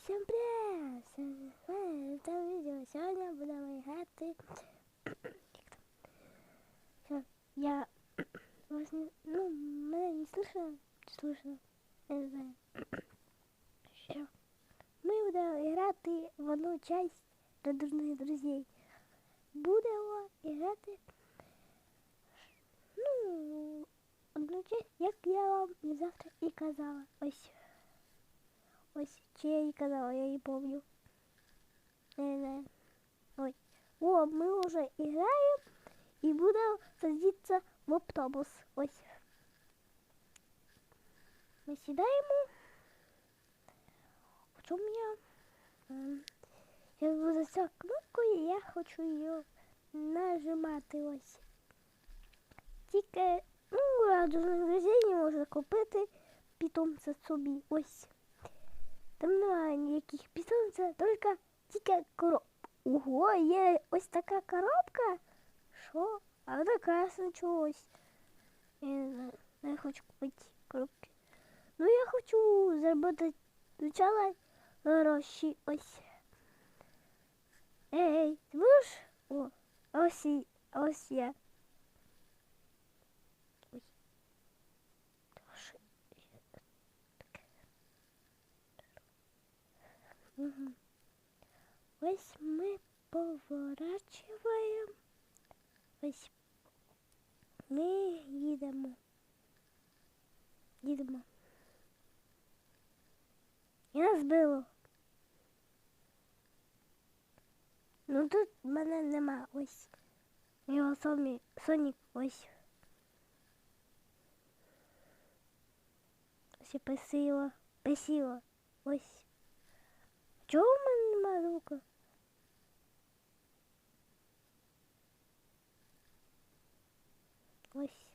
Всім привіт! Це відео. Сьогодні будемо грати. Що, я вас не... Ну, мене не слышно? Слышно? Я не знаю. Що? Ми будемо грати в одну часть до дурних друзей. Будемо грати. Ну, одну часть, як я вам і завтра і казала. Ось. Ось, чи я їй казала, я не помню. Не знаю. Ой. О, ми вже граємо і будемо садитися в автобус. Ось. Ми сідаємо. В чому я? Ем, Зараз буде ця кнопка, і я хочу її нажимати ось. Тільки, ну, радужних друзей не можна купити питомця собі. Ось. Там немає ніяких питомців, тільки тільки короб. Ого, є ось така коробка. Що? А вона красна чогось. Я не знаю, я хочу купити коробки. Ну я хочу заробити спочатку гроші. Ось. Ей, ти будеш? О, а ось, і- а ось я. Мгм. Ось ми поворачуємо. Ось ми їдемо. Їдемо. І нас збило. Ну тут мене нема. Ось. Його Сомі, Сонік ось. Ось я присила. Присила. Ось. Чого в мене нема звука? Ось.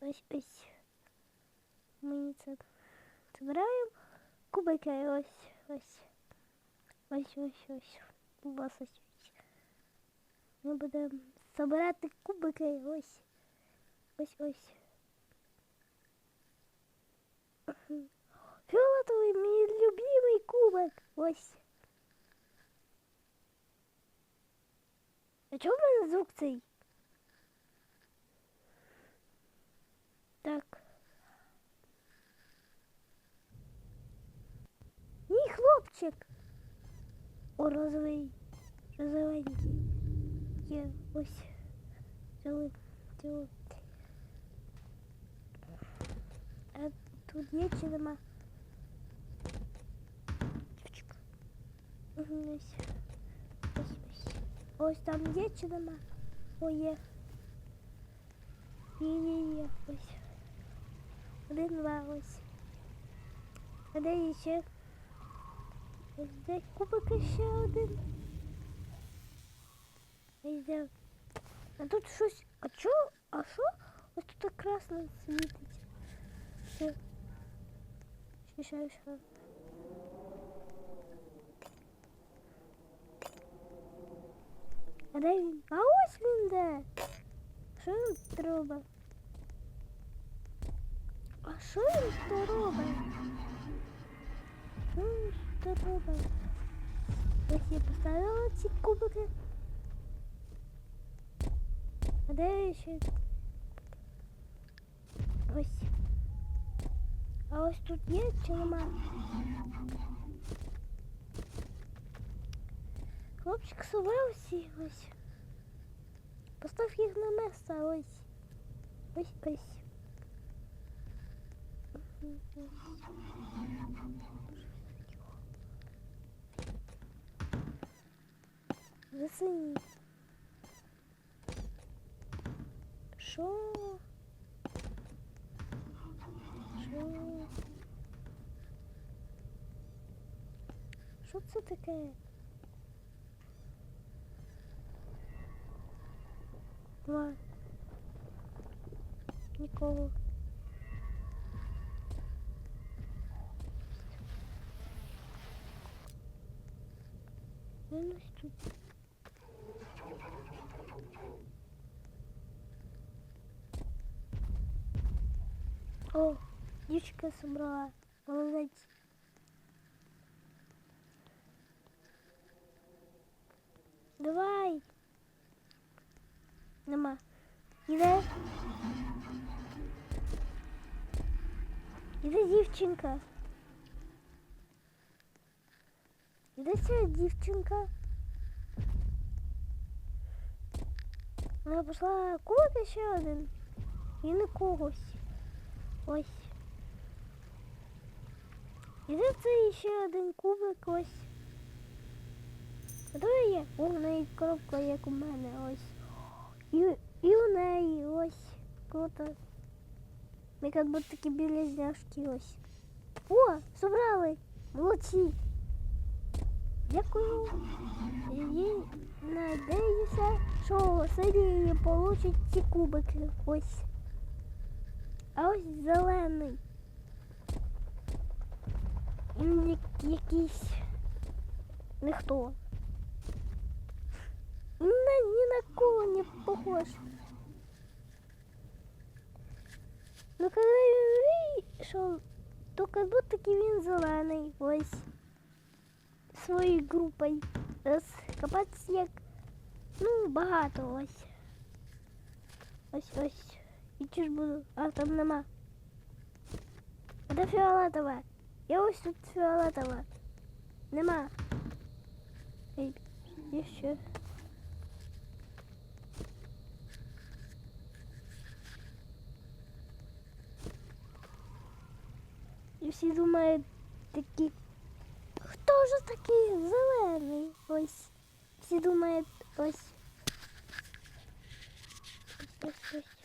Ось ось. Ми це збираємо. Кубики ось ось. Ось ось ось. У вас ось ось. Ми будемо збирати кубики ось. Ось ось. Мгм. Фиолетовый мой любимый кубок. Ось. А чому в мене звук цей? Так. Ні, хлопчик. О, розовий. Розовенький. Є ось. Цілий. Цілий. А тут є чи нема? Ось. Ось, ось. Ось там є чи нема? О, є. Є, є, є. Ось. Один, два, ось. А де є ще? Ось де кубик ще один. Ось де. А тут щось. А чо? А що? Ось тут так красно світить. Все. Ще, ще, ще. А де він? А ось він де. Що він тут робить? А що він тут робить? Що він тут робить? Ось я поставила ці кубики. А де ще? Ось. А ось тут є чи нема? Хлопчик сховався ось. Постав їх на місце ось. Ось ось. Засунь. Що? Що? Що це таке? Два. Нікого. Він ось тут. О, дівчинка собрала Молодець. Давай. Нема. Іде. Іде дівчинка. Іде ця дівчинка. Вона пішла кубик ще один. І не когось. Ось. Іде цей ще один кубик ось. А то є? О, в коробка, як у мене, ось. І, і у неї ось. Круто. Ми як будто такі білізняшки ось. О, собрали! Молодці! Дякую. І надіюся, що Сергій получить ці кубики. Ось. А ось зелений. Він як- якийсь ніхто. Ні на, ні на кого не похож. Ну коли він вийшов, то как будто таки він зелений. Ось. Своєю групою. Раз копатись як. Ну, багато ось. Ось ось. І чи ж буду? А там нема. А де фіолетове? Я ось тут фіолетове. Нема. Ей, є ще. всі думають такі, хто ж такий зелений? Ось. Всі думають ось. Ось ось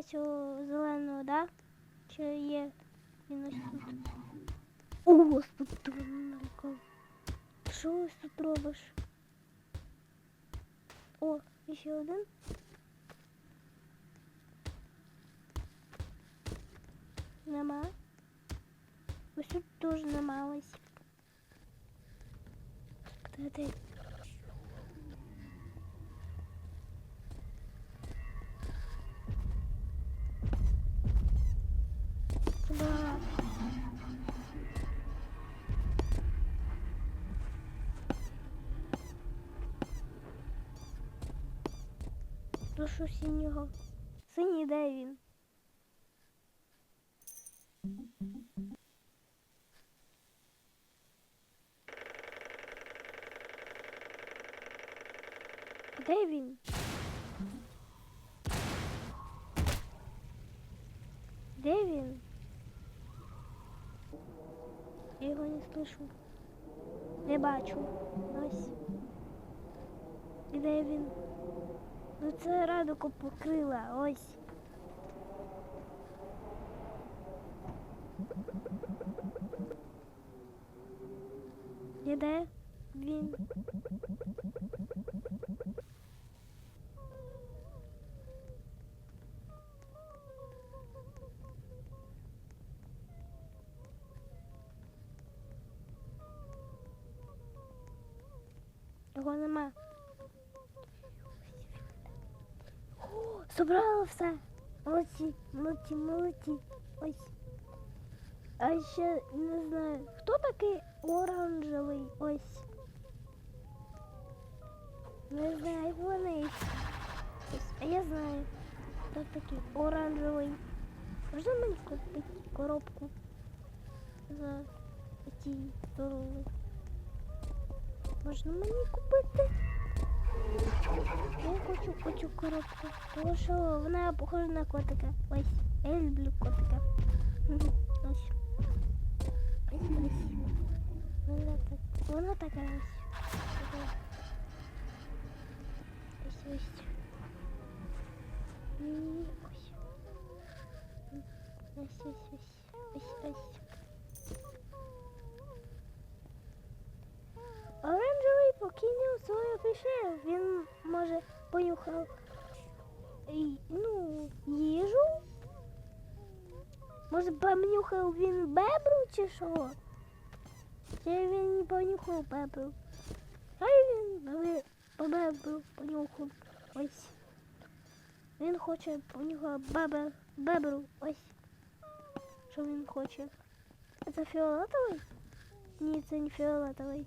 Нема цього зеленого, да? Чи є він ось тут? О, господи, ти мене налякав. Що ось тут робиш? О, і ще один. Нема. Ось тут теж нема ось. Прошу синього. Синій де він? Де він? Де він? Я його не слышу. Не бачу. Ось. Де він? Це радуку покрила, ось. І де він? Його нема. собрала все. Молодці, молодці, молодці. Ось. А ще не знаю, хто такий оранжевий? Ось. Не знаю, як вони. Ось, а я знаю, хто такий оранжевий. Можна мені купити коробку за ці здорові? Можна мені купити? ну, я хочу хочу коробку, тому що вона похожа на котика. Ось, я люблю котика. Ну, ось. Ось ось. Вона так. Вона така ось. Ось ось. Ось ось. Ось ось ось. Ось ось. спокійно своє пішов. Він може понюхав і, ну, їжу. Може понюхав він бебру чи що? Чи він не понюхав бебру? Хай він бебе- по бебру понюхав. Ось. Він хоче понюхав бебе, бебру. Ось. Що він хоче? Це фіолетовий? Ні, це не фіолетовий.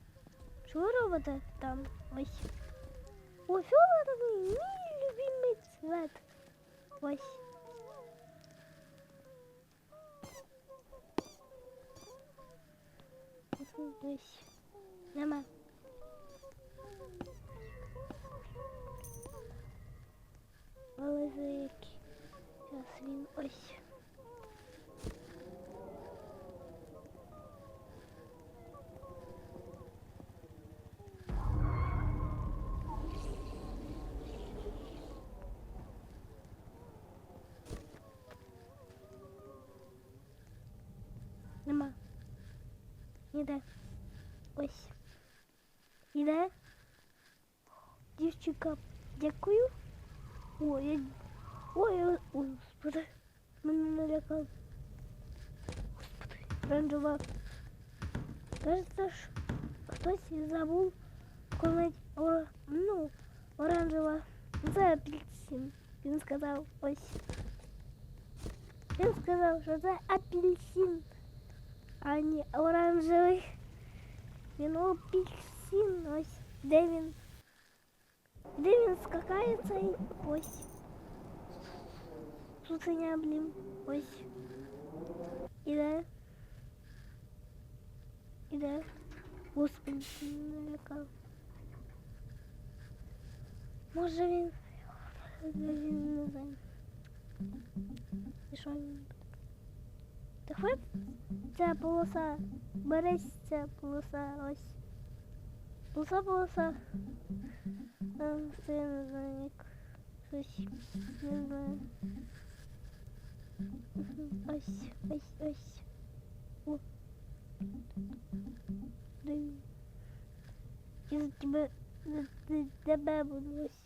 Що ви робите там? Ось. О, фіолетовий, мій любимий цвет. Ось. Ось. Нема. Великий. Зараз він ось. Іде. Ось. Іде. Дівчинка, дякую. Ой, я... Ой, я... Ой, господи. Мене налякав. Господи, оранжева. Кажется, ж хтось забув коли о, ну, оранжева. Це апельсин. Він сказав ось. Він сказав, що це апельсин, а не оранжевий. Він апельсин. Ось. Де він? Де він скакає цей? Ось. Цуценя, блін. Ось. Іде. Іде. Господи, він налякав. Може він. Він не знаю. І що він? Так от ця полоса. Берись ця полоса. Ось. Полоса, полоса. А, Це я не знаю, як. Щось. Не знаю. Мгм. Ось, ось, ось. О. Диві. Я за тебе, за, за тебе буду ось.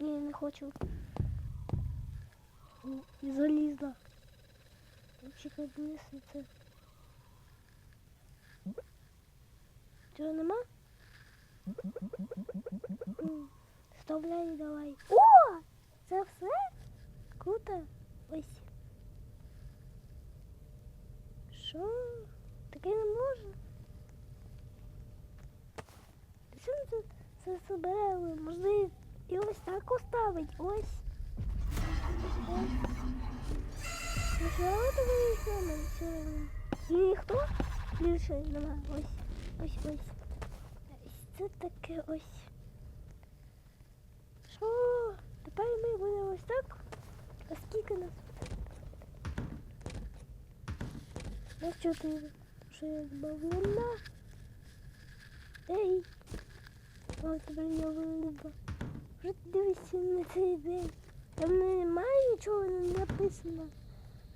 Ні, я не хочу. О, І залізла. Чекай, вниз і це. Цього нема? М, Вставляй давай. О! Це все? Круто. Ось. Що? Таке не можна. Що ми тут це собирали? Можна і- і ось так оставить. Ось. Ось. Ну, фіолетовий феномен сьогодні. І ніхто більше нема. Ось. Ось ось. Ось Це таке ось. Що? Тепер ми будемо ось так. А скільки нас? Ну чотири. Що я збавлена? Ей! Ой, тепер я вилюба. Вже дивися на цей день. Там немає нічого не написано.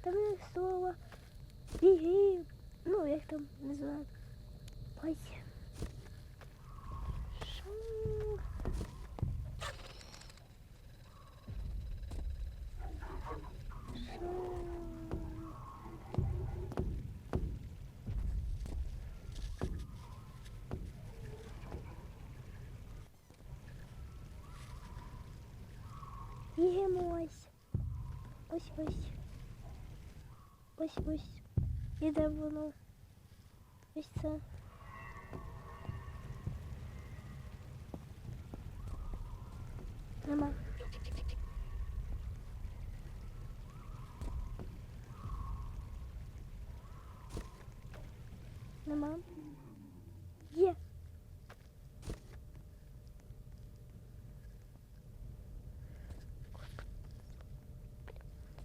Там є слово біги. Ну, як там, знаю. Ой. Ось ось. Іде воно. Ось це. Нема. Нема. Є.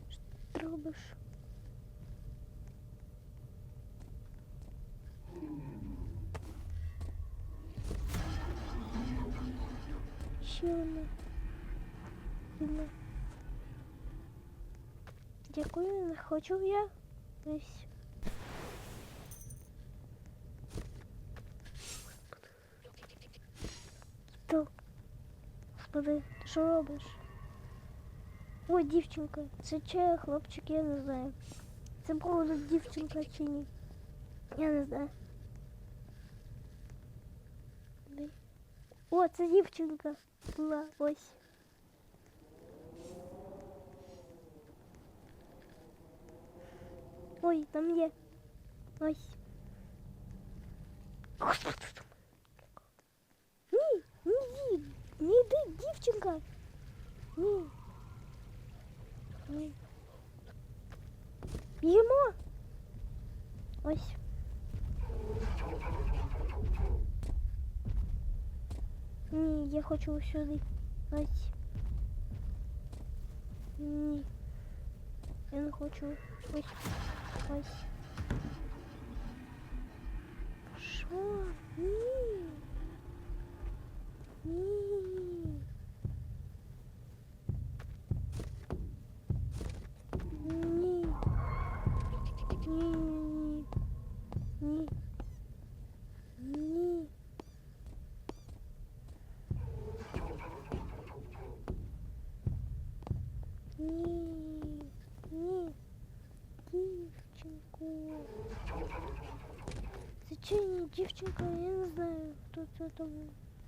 Що ти робиш? Ще одна. Одна. Дякую, не хочу я. Ось. Хто? Господи, ти що робиш? Ой, дівчинка. Це чи хлопчик, я не знаю. Це правда дівчинка чи ні? Я не знаю. О, це дівчинка була ось. Ой, там є. Ось. Господи. Ні, ні, ні, не йди, дівчинка. Ні. Ні. Б'ємо. Ось. Ні, я хочу сюди. Ось. Ні. Я не хочу. Ось. Ось. Що? Ні. Ні. Ні. что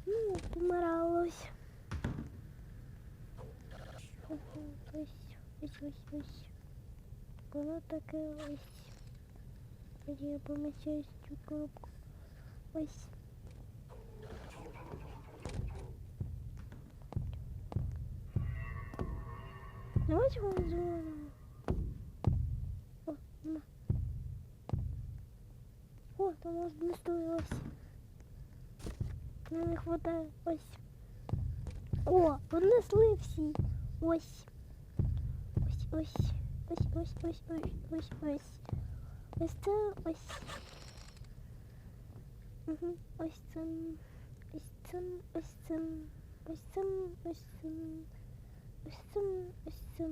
ну, поморалось. Ось, ось, ось, ось. Воно таке ось. Тоді я помічаю цю коробку. Ось. Ну ось вам зеленому. О, нема. О, там ось не стоїлось не хватає ось. О, понесли всі. Ось. Ось, ось. Ось, ось, ось, ось, ось, ось. Ось це ось. Угу. Ось це. Ось це, ось це. Ось це, ось це. Ось це, ось це.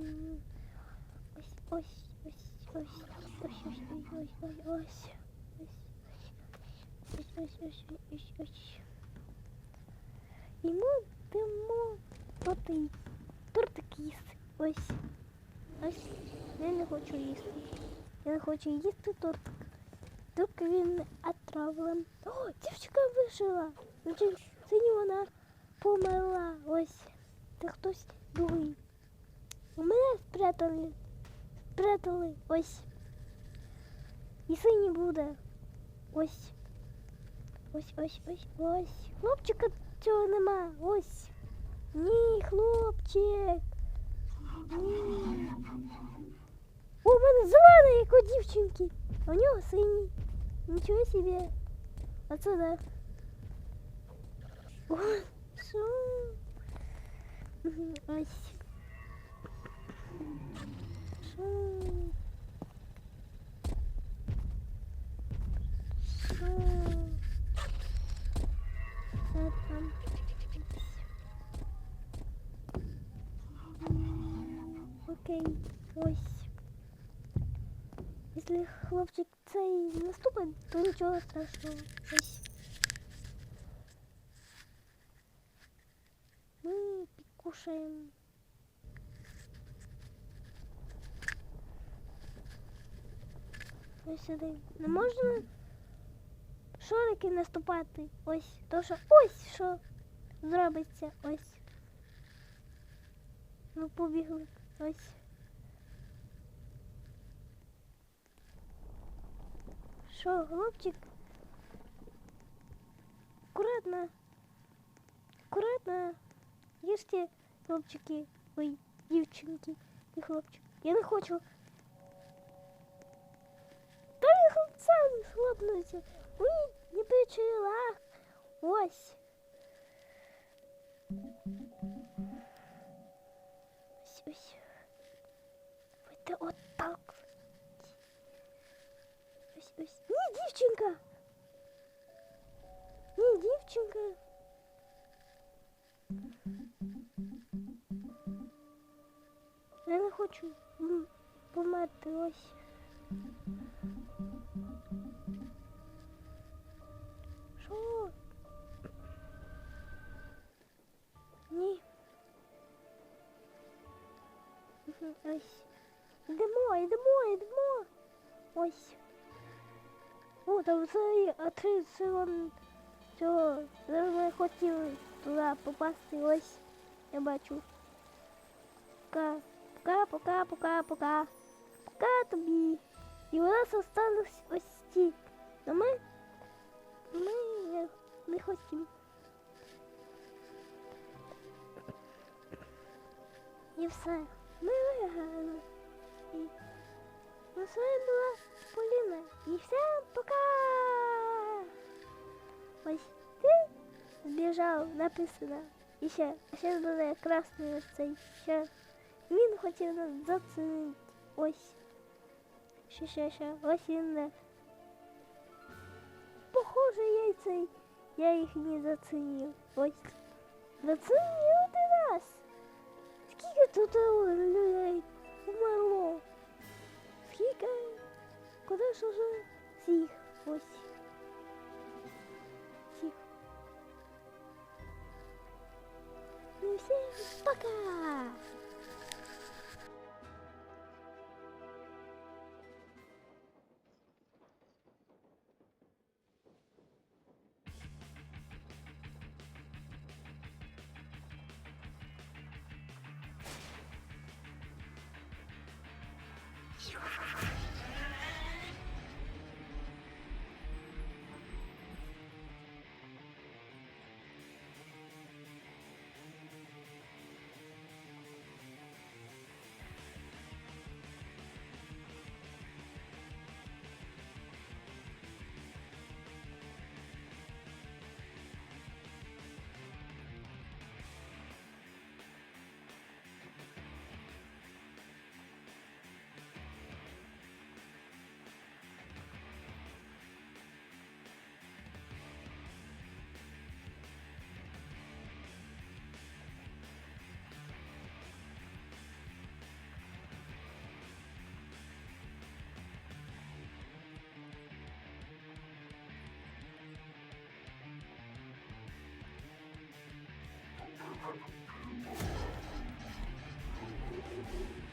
Ось, ось. Ось, ось, ось, ось, ось, ось. Ось, ось, ось, ось, ось, ось. І ми йдемо отой тортик їсти. Ось. Ось. Я не хочу їсти. Я не хочу їсти тортик. Тільки він отравлен. О, дівчинка вижила. Значить, сині вона померла. Ось. Це хтось другий. У мене спрятали. Спрятали. Ось. І синій буде. Ось. Ось, ось, ось, ось. Хлопчика цього нема. Ось. Ні, хлопчик. Ні. О, у мене зелений, як у дівчинки. А у нього синій. Нічого собі. А це да. О, що? Мгм, Ось. Що? Що? Окей, ось. Якщо хлопчик цей наступить, то нічого страшного. Ось. Ми покушаємо. Ось сюди. Не можна шорики наступати. Ось. То що ось що зробиться. Ось. Ну побігли. Ось. Що, хлопчик? Аккуратно. Аккуратно. Їжте, хлопчики. Ой, дівчинки і хлопчик. Я не хочу. Та він хлопця слабно. Ой, не почала. Ось. Ось, ось. Давайте отак. Ось, ось. Ні, дівчинка. Ні, дівчинка. Я не хочу м, померти ось. Мгм, Ось. Йдемо, йдемо, йдемо. Ось. О, там взагалі атракціон цього. Зараз ми хотіли туди попасти. Ось. Я бачу. Пока, пока, пока, пока, пока. Пока тобі. І у нас осталось ось ці. Но ми, ми не, не хотімо. І все. Ми виграли. І на з вами була Поліна. І всім пока! Ось ти збіжав, написано. І ще, а ще буде красний ось цей. Ще. Він хотів нас зацінити. Ось. Ще, ще, ще. Ось він. не. Похоже, я й цей. Я їх не зацінив. Ось. Зацінив один раз. Скільки тут людей умерло? Скільки? Куди ж уже всіх? Ось. Всіх. Ну всім пока! Thank you.